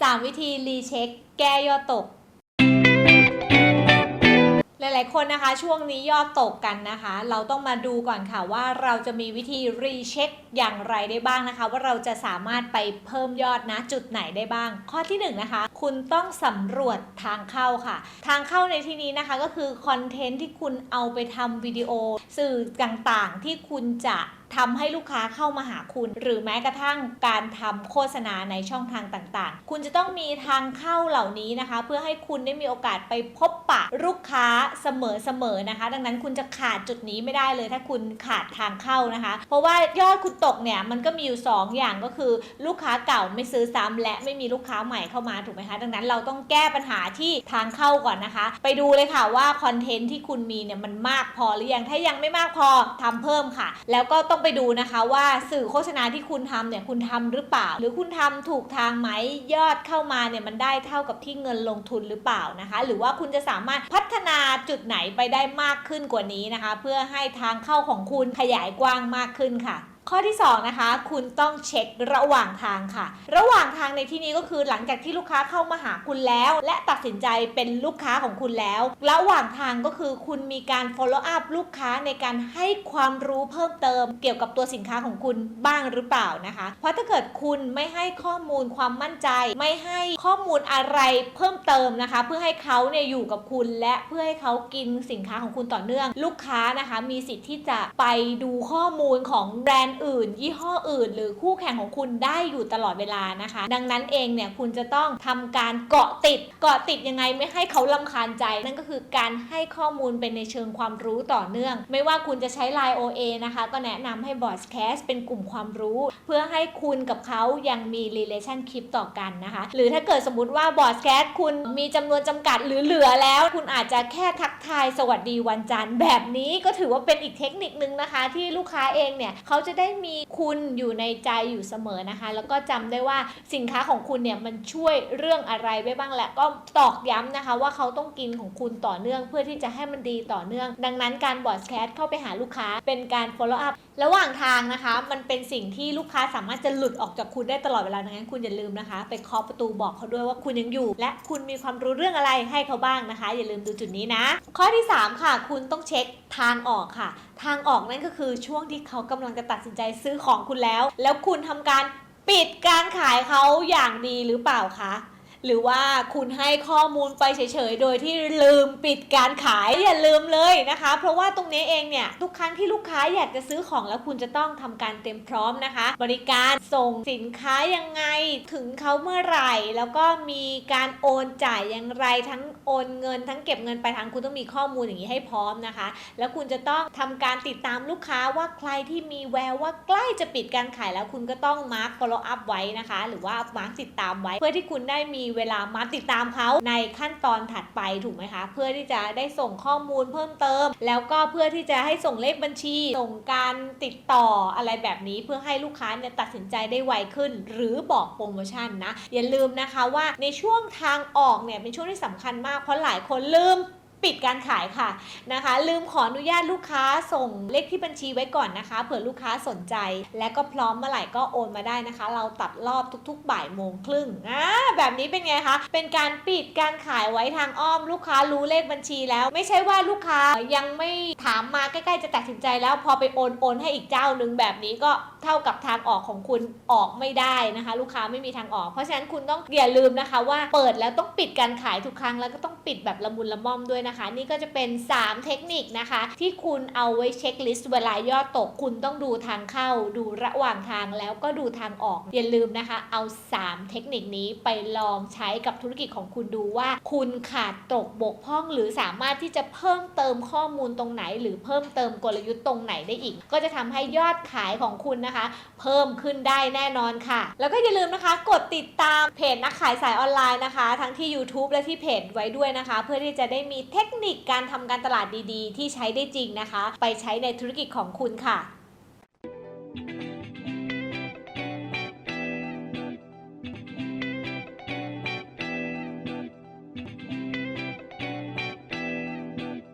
3 วิธีรีเช็ค แก้ยอดตก หลายๆคนนะคะช่วงนี้ยอดตกกันนะคะ เราต้องมาดูก่อนค่ะว่าเราจะมีวิธีรีเช็คอย่างไรได้บ้างนะคะ ว่าเราจะสามารถไปเพิ่มยอดนะจุดไหนได้บ้าง ข้อที่1นงนะคะ คุณต้องสำรวจทางเข้าค่ะ ทางเข้าในที่นี้นะคะก็คือคอนเทนต์ที่คุณเอาไปทำวิดีโอ สื่อต่างๆ ที่คุณจะทำให้ลูกค้าเข้ามาหาคุณ หรือแม้กระทั่งการทำโฆษณาในช่องทางต่างๆ คุณจะต้องมีทางเข้าเหล่านี้นะคะ เพื่อให้คุณได้มีโอกาสไปพบปะลูกค้าเสมอๆนะคะ ดังนั้นคุณจะขาดจุดนี้ไม่ได้เลย ถ้าคุณขาดทางเข้านะคะ เพราะว่ายอดคุณตกเนี่ยมันก็มีอยู่ 2 อย่างก็คือ ลูกค้าเก่าไม่ซื้อซ้ำและไม่มีลูกค้าใหม่เข้ามาถูกไหมคะดังนั้นเราต้องแก้ปัญหาที่ทางเข้าก่อนนะคะ ไปดูเลยค่ะว่าคอนเทนต์ที่คุณมีเนี่ยมันมากพอหรือยังถ้ายังไม่มากพอทำเพิ่มค่ะ แล้วก็ต้ององไปดูนะคะว่าสื่อโฆษณาที่คุณทำเนี่ยคุณทำหรือเปล่า หรือคุณทำถูกทางไหมยอดเข้ามาเนี่ยมันได้เท่ากับที่เงินลงทุนหรือเปล่านะคะ หรือว่าคุณจะสามารถพัฒนาจุดไหนไปได้มากขึ้นกว่านี้นะคะ เพื่อให้ทางเข้าของคุณขยายกว้างมากขึ้นค่ะ ข้อที่ 2 นะคะ คุณต้องเช็คระหว่างทางค่ะ ระหว่างทางในที่นี้ก็คือหลังจากที่ลูกค้าเข้ามาหาคุณแล้ว และตัดสินใจเป็นลูกค้าของคุณแล้ว ระหว่างทางก็คือคุณมีการ follow up ลูกค้าในการให้ความรู้เพิ่มเติม เกี่ยวกับตัวสินค้าของคุณบ้างหรือเปล่านะคะ เพราะถ้าเกิดคุณไม่ให้ข้อมูลความมั่นใจ ไม่ให้ข้อมูลอะไรเพิ่มเติมนะคะ เพื่อให้เขาเนี่ยอยู่กับคุณและเพื่อให้เขากินสินค้าของคุณต่อเนื่อง ลูกค้านะคะ มีสิทธิ์ที่จะไปดูข้อมูลของแบรนด์อื่น ยี่ห้ออื่น หรือคู่แข่งของคุณได้อยู่ตลอดเวลานะคะ ดังนั้นเองเนี่ยคุณจะต้องทำการเกาะติด เกาะติดยังไงไม่ให้เขาลำคาญใจ นั่นก็คือการให้ข้อมูลเป็นในเชิงความรู้ต่อเนื่อง ไม่ว่าคุณจะใช้ Line OA นะคะ ก็แนะนำให้ b o s c a s t เป็นกลุ่มความรู้ เพื่อให้คุณกับเขายังมี relationship ต่อกันนะคะ หรือถ้าเกิดสมมติว่า b o s c a s t คุณมีจำนวนจำกัดหรือเหลือแล้ว คุณอาจจะแค่ทักทายสวัสดีวันจันทร์แบบนี้ก็ถือว่าเป็นอีกเทคนิคนึงนะคะ ที่ลูกค้าเองเนี่ยเขาจะได้มีคุณอยู่ในใจอยู่เสมอนะคะ แล้วก็จำได้ว่าสินค้าของคุณเนี่ยมันช่วยเรื่องอะไรไว้บ้างแหละก็ตอกย้ำนะคะ ว่าเขาต้องกินของคุณต่อเนื่อง เพื่อที่จะให้มันดีต่อเนื่อง ดังนั้นการบอดแคสเข้าไปหาลูกค้าเป็นการ follow up ระหว่างทางนะคะ มันเป็นสิ่งที่ลูกค้าสามารถจะหลุดออกจากคุณได้ตลอดเวลาดังนั้นคุณอย่าลืมนะคะ ไปเคาะประตูบอกเขาด้วยว่าคุณยังอยู่ และคุณมีความรู้เรื่องอะไรให้เขาบ้างนะคะ อย่าลืมดูจุดนี้นะ ข้อที่ 3 ค่ะ คุณต้องเช็คทางออกค่ะ ทางออกนั่นก็คือช่วงที่เขากำลังจะตัดสินใจซื้อของคุณแล้ว แล้วคุณทำการปิดการขายเขาอย่างดีหรือเปล่าคะ หรือว่าคุณให้ข้อมูลไปเฉยๆ โดยที่ลืมปิดการขายอย่าลืมเลยนะคะ เพราะว่าตรงนี้เองเนี่ยทุกครั้งที่ลูกค้าอยากจะซื้อของแล้วคุณจะต้องทำการเตรียมพร้อมนะคะ บริการส่งสินค้ายังไงถึงเขาเมื่อไหร่ แล้วก็มีการโอนจ่ายอย่างไรทั้งโอนเงิน ทั้งเก็บเงินไปทางคุณต้องมีข้อมูลอย่างนี้ให้พร้อมนะคะ แล้วคุณจะต้องทำการติดตามลูกค้าว่าใครที่มีแววว่าใกล้จะปิดการขายแล้วคุณก็ต้องมาร์ค follow up ไว้นะคะ หรือว่ามาร์คติดตามไว้ เพื่อที่คุณได้มีเวลามาติดตามเขาในขั้นตอนถัดไปถูกไหมคะ เพื่อที่จะได้ส่งข้อมูลเพิ่มเติม แล้วก็เพื่อที่จะให้ส่งเลขบัญชี ส่งการติดต่ออะไรแบบนี้เพื่อให้ลูกค้าเนี่ยตัดสินใจได้ไวขึ้น หรือบอกโปรโมชั่นนะ อย่าลืมนะคะว่าในช่วงทางออกเนี่ยเป็นช่วงที่สำคัญมากเพราะหลายคนลืม ปิดการขายค่ะนะคะ ลืมขออนุญาตลูกค้าส่งเลขที่บัญชีไว้ก่อนนะคะ เผื่อลูกค้าสนใจ และก็พร้อมเมื่อไหร่ก็โอนมาได้นะคะ เราตัดรอบทุกๆบ่ายโมงครึ่งอ่าแบบนี้เป็นไงคะเป็นการปิดการขายไว้ทางอ้อม ลูกค้ารู้เลขบัญชีแล้ว ไม่ใช่ว่าลูกค้ายังไม่ถามมาใกล้ ๆ จะตัดสินใจแล้วพอไปโอนโอนให้อีกเจ้าหนึ่งแบบนี้ก็เท่ากับทางออกของคุณออกไม่ได้นะคะ ลูกค้าไม่มีทางออก เพราะฉะนั้นคุณต้องอย่าลืมนะคะว่าเปิดแล้วต้องปิดการขายทุกครั้งแล้วก็ต้องปิดแบบละมุนละม่อมด้วยนะคะนี่ก็จะเป็น 3 เทคนิคนะคะ ที่คุณเอาไว้เช็คลิสต์เวลายอดตกคุณต้องดูทางเข้า ดูระหว่างทางแล้วก็ดูทางออก อย่าลืมนะคะ เอา 3 เทคนิคนี้ไปลองใช้กับธุรกิจของคุณดูว่า คุณขาดตกบกพร่อง หรือสามารถที่จะเพิ่มเติมข้อมูลตรงไหน หรือเพิ่มเติมกลยุทธ์ตรงไหนได้อีก ก็จะทำให้ยอดขายของคุณนะคะ เพิ่มขึ้นได้แน่นอนค่ะ แล้วก็อย่าลืมนะคะ กดติดตามเพจนักขายสายออนไลน์นะคะ ทั้งที่ YouTube และที่เพจไว้ด้วยนะคะ เพื่อที่จะได้มีเทคคนิคการทำการตลาดดีๆ ที่ใช้ได้จริงนะคะ ไปใช้ในธุรกิจของคุณค่ะ